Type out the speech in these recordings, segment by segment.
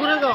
ঘুরে যাও।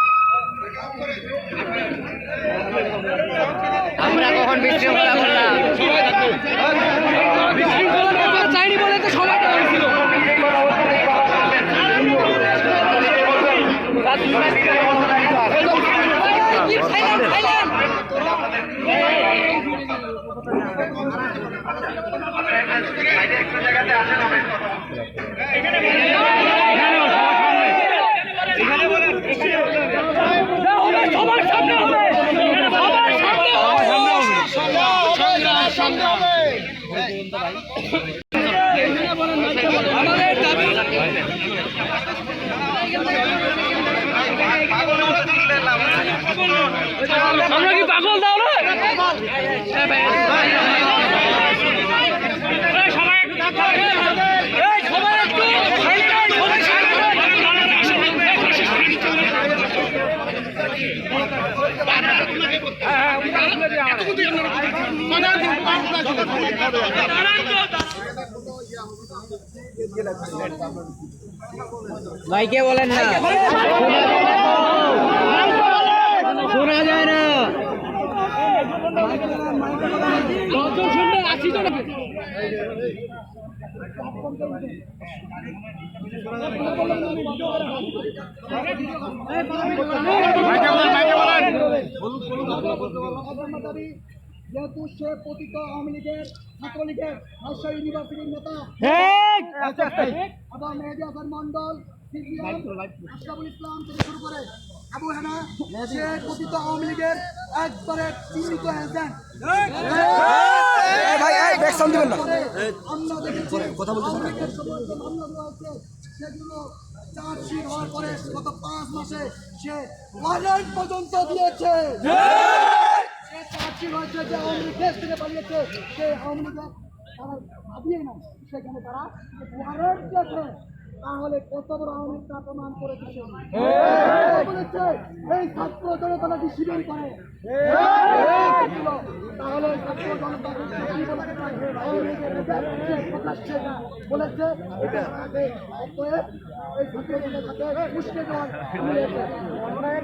আমরা কখন বিশৃঙ্খলা করলাম? সবার সামনে হবে সবার সামনে হবে আমাদের দাবি আমরা কি পাগল দাও না সবাই একটু ভাইকে বলেন না। শোনা যায় না। দশজন শুনবে আশি জন যেহেতু সে পতিত আওয়ামী লীগের ছাত্রলীগের রাজশাহী ইউনিভার্সিটির নেতা এবং মেহেদি হাসান মন্ডল ইসলাম থেকে শুরু করে আবু হানা সে পতিত আওয়ামী লীগের একবারে চিহ্নিত এজেন্ট আমরা দেখেছি আওয়ামী লীগের সময় যে মামলা দেওয়া হচ্ছে সেগুলো চার্জশিট হওয়ার পরে গত পাঁচ মাসে সে ওয়ারেন্ট পর্যন্ত দিয়েছে। চার্জশিট হয়েছে যে আওয়ামী লীগ দেশ থেকে পালিয়েছে। সে আওয়ামী লীগের তারা ভাবিয়ে না সেখানে তারা ওয়ারেন্ট দিয়েছে। তাহলে কত বড় আওয়ামী লীগ তা প্রমাণ করে দিচ্ছে বলেছে এই ছাত্র জনতা নাকি শিবির করে তাহলে ছাত্র জনতা বলেছে প্রকাশ্যে অতএব এই ছাত্র জনতাকে উস্কে দেওয়ার অনেক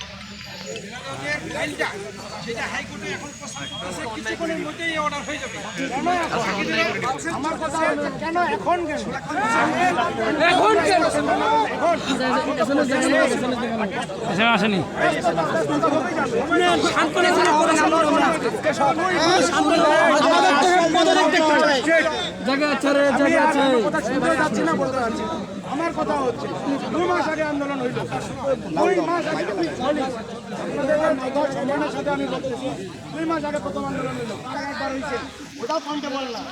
কেন জায়গা আছে রে জায়গা আছে না বলতে না। আমার কথা হচ্ছে দুই মাস আগে আন্দোলন হইল। দুই মাস আগে আমি বলি, আপনাদের সাথে আমি বলতেছি দুই মাস আগে প্রথম আন্দোলন হইল একবার হয়েছে ওটাও কমতে বললাম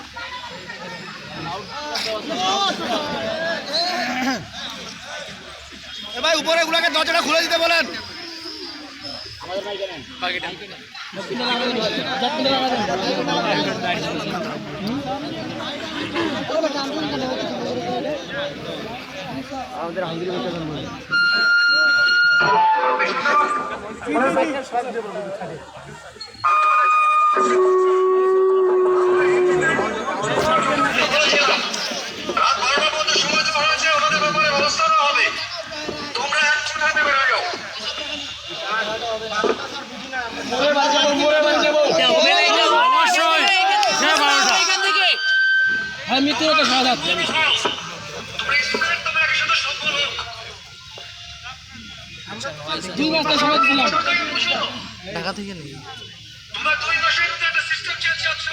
ভাই উপরে গুলাকে দরজাটা খুলে দিতে বলেন। রাত এক হাতে বেরো যাও হ্যাঁ মৃত্যুরত সাদা দুই মাসটা সময় দিলাম তোমরা দুই মাসের মধ্যে একটা সিস্টেম চেঞ্জ চাচ্ছ।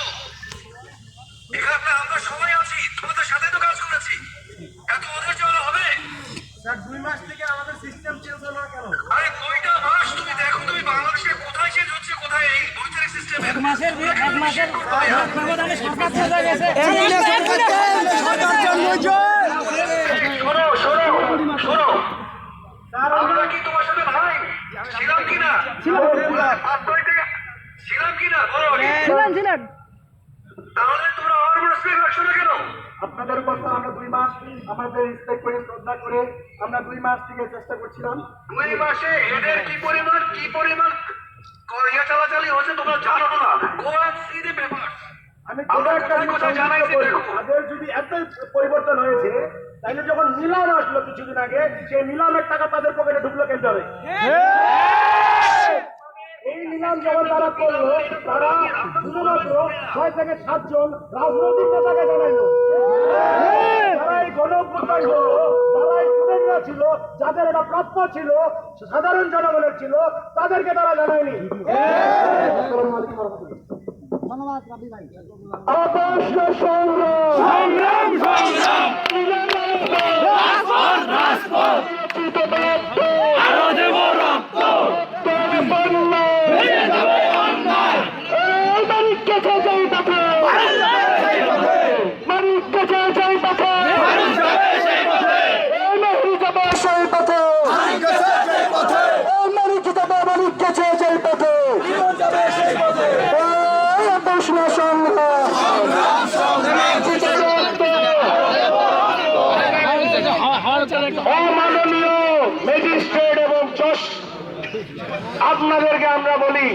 এখানে আমরা সবাই আছি তোমাদের সাথে তো কাজ করেছি এত ওদের জন্য হবে স্যার দুই মাস থেকে আমাদের সিস্টেম চেঞ্জ হলো না কেন আরে কয়টা মাস তুমি দেখো তুমি বাংলাদেশে কোথায় চেঞ্জ হচ্ছে কোথায় এই বৈচারিক সিস্টেমে মাসের এক মাসের ব্যবধানে সরকার চলে গেছে শোনো শোনো শোনো আমরা কি তোমার সাথে ভাই? ছিলাম কিনা? পাঁচ তারিখ থেকে ছিলাম কিনা? বলো আগে। তাহলে তোমরা আমার উপর স্পেক রাখছো না কেন? আপনাদের কথা আমরা দুই মাস আমাদের রিসপেক্ট করে শ্রদ্ধা করে আমরা দুই মাস থেকে চেষ্টা করছিলাম। দুই মাসে এদের কি পরিমাণ কি পরিমাণ চালাচালি হচ্ছে তোমরা জানো না। Go and see the paper আমি একটা কোথায় কোথায় জানাইছি দেখো। তাদের যদি এত পরিবর্তন হয়েছে তাহলে যখন নিলাম আসলো কিছুদিন আগে সেই নিলামের টাকা তাদের পকেটে ঢুকলো কেন যাবে এই নিলাম যখন তারা করল তারা শুধুমাত্র ছয় থেকে সাতজন রাজনৈতিক নেতাকে জানাইলো। যারা এই গণ হলো যারা স্টুডেন্টরা ছিল যাদের এটা প্রাপ্য ছিল সাধারণ জনগণের ছিল তাদেরকে তারা জানায়নি। অবশ্য সংগ্রাম! আপনাদেরকে আমরা বলি,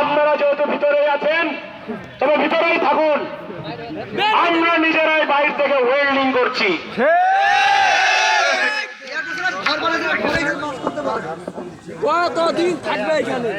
আপনারা যেহেতু ভিতরে আছেন, তবে ভিতরেই থাকুন। আমরা নিজেরাই বাইর থেকে ওয়েল্ডিং করছি। কতদিন থাকবে এখানে?